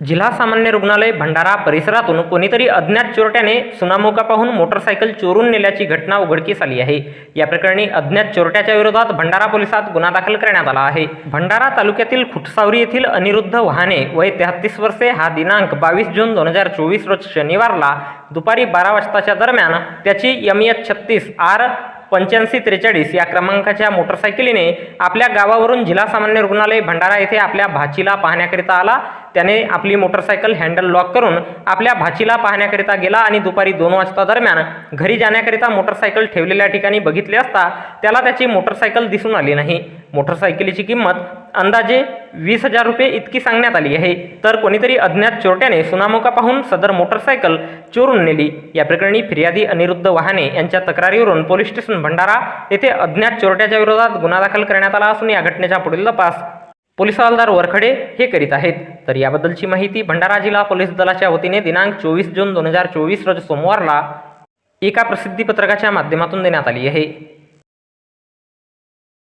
जिल्हा सामान्य रुग्णालय भंडारा परिसरातून कोणीतरी अज्ञात चोरट्याने सुनामोका पाहून मोटरसायकल चोरून नेल्याची घटना उघडकीस आली आहे. या प्रकरणी अज्ञात चोरट्याच्या विरोधात भंडारा पोलिसात गुन्हा दाखल करण्यात आला आहे. भंडारा तालुक्यातील खुटसावरी येथील अनिरुद्ध वहाने वय तेहत्तीस वर्षे हा दिनांक बावीस जून दोन हजार चोवीस रोज शनिवारला दुपारी बारा वाजताच्या दरम्यान त्याची एम एच छत्तीस आर पंच्याऐंशी त्रेचाळीस या क्रमांकाच्या मोटरसायकलीने आपल्या गावावरून जिल्हा सामान्य रुग्णालय भंडारा येथे आपल्या भाचीला पाहण्याकरिता आला. त्याने आपली मोटरसायकल हँडल लॉक करून आपल्या भाचीला पाहण्याकरिता गेला आणि दुपारी दोन वाजता दरम्यान घरी जाण्याकरिता मोटरसायकल ठेवलेल्या ठिकाणी बघितले असता त्याला त्याची मोटरसायकल दिसून आली नाही. मोटरसायकलीची किंमत अंदाजे वीस हजार रुपये इतकी सांगण्यात आली आहे. तर कोणीतरी अज्ञात चोरट्याने सुनामुका पाहून सदर मोटरसायकल चोरून नेली. या प्रकरणी फिर्यादी अनिरुद्ध वाहने यांच्या तक्रारीवरून पोलीस स्टेशन भंडारा येथे अज्ञात चोरट्याच्या विरोधात गुन्हा दाखल करण्यात आला असून या घटनेचा पुढील तपास पोलीस हवालदार वरखडे हे करीत आहेत. तर याबद्दलची माहिती भंडारा जिल्हा पोलीस दलाच्या वतीने दिनांक चोवीस जून दोन हजार चोवीस रोज सोमवारला एका प्रसिद्धीपत्रकाच्या माध्यमातून देण्यात आली आहे.